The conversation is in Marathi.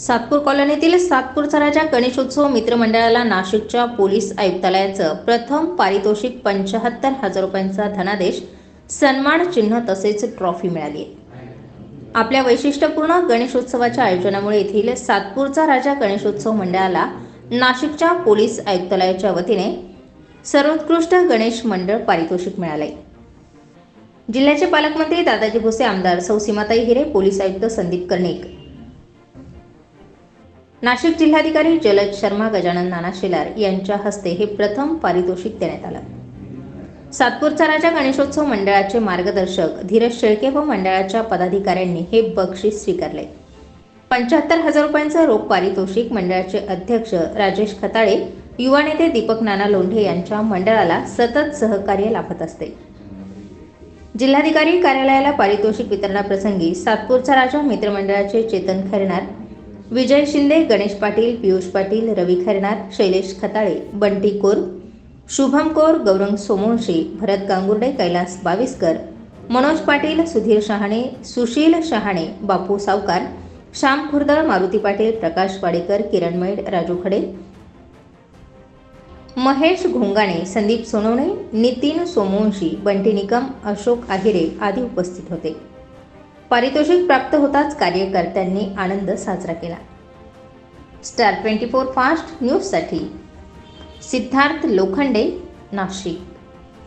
सातपूर कॉलनीतील सातपूरचा राजा गणेशोत्सव मित्रमंडळाला नाशिकच्या पोलीस आयुक्तालयाचं प्रथम पारितोषिक पंचाहत्तर हजार रुपयांचा धनादेश सन्मान चिन्ह तसेच ट्रॉफी मिळाली. आपल्या वैशिष्ट्यपूर्ण गणेशोत्सवाच्या आयोजनामुळे येथील सातपूरचा राजा गणेशोत्सव मंडळाला नाशिकच्या पोलीस आयुक्तालयाच्या वतीने सर्वोत्कृष्ट गणेश मंडळ पारितोषिक मिळाले. जिल्ह्याचे पालकमंत्री दादाजी भुसे आमदार सौ सीमाताई हिरे पोलीस आयुक्त संदीप कर्णिक नाशिक जिल्हाधिकारी जलज शर्मा गजानन नाना शेलार यांच्या हस्ते हे प्रथम पारितोषिक देण्यात आलं. सातपूरचा राजा गणेशोत्सव मंडळाचे मार्गदर्शक धीरज शेळके व मंडळाच्या पदाधिकाऱ्यांनी हे बक्षीस स्वीकारले. पंच्याहत्तर हजार रुपयांचं रोख पारितोषिक मंडळाचे अध्यक्ष राजेश खताळे युवा नेते दीपक नाना लोंढे यांच्या मंडळाला सतत सहकार्य लाभत असते. जिल्हाधिकारी कार्यालयाला पारितोषिक वितरणाप्रसंगी सातपूरचा राजा मित्रमंडळाचे चेतन खैरनार विजय शिंदे गणेश पाटील पियुष पाटील रवी खैरनार शैलेश खताळे बंटी कोर शुभम कोर गौरंग सोमोंशी भरत गांगुर्डे कैलास बाविस्कर मनोज पाटील सुधीर शहाणे सुशील शहाणे बापू सावकार श्याम खुर्दळ मारुती पाटील प्रकाश वाडेकर किरण मैड राजू खडे महेश घोंगाणे संदीप सोनवणे नितीन सोमवंशी बंटी निकम अशोक आहिरे आदी उपस्थित होते. पारितोषिक प्राप्त होताच कार्यकर्त्यांनी आनंद साजरा केला. स्टार ट्वेंटी फोर फास्ट न्यूजसाठी सिद्धार्थ लोखंडे नाशिक.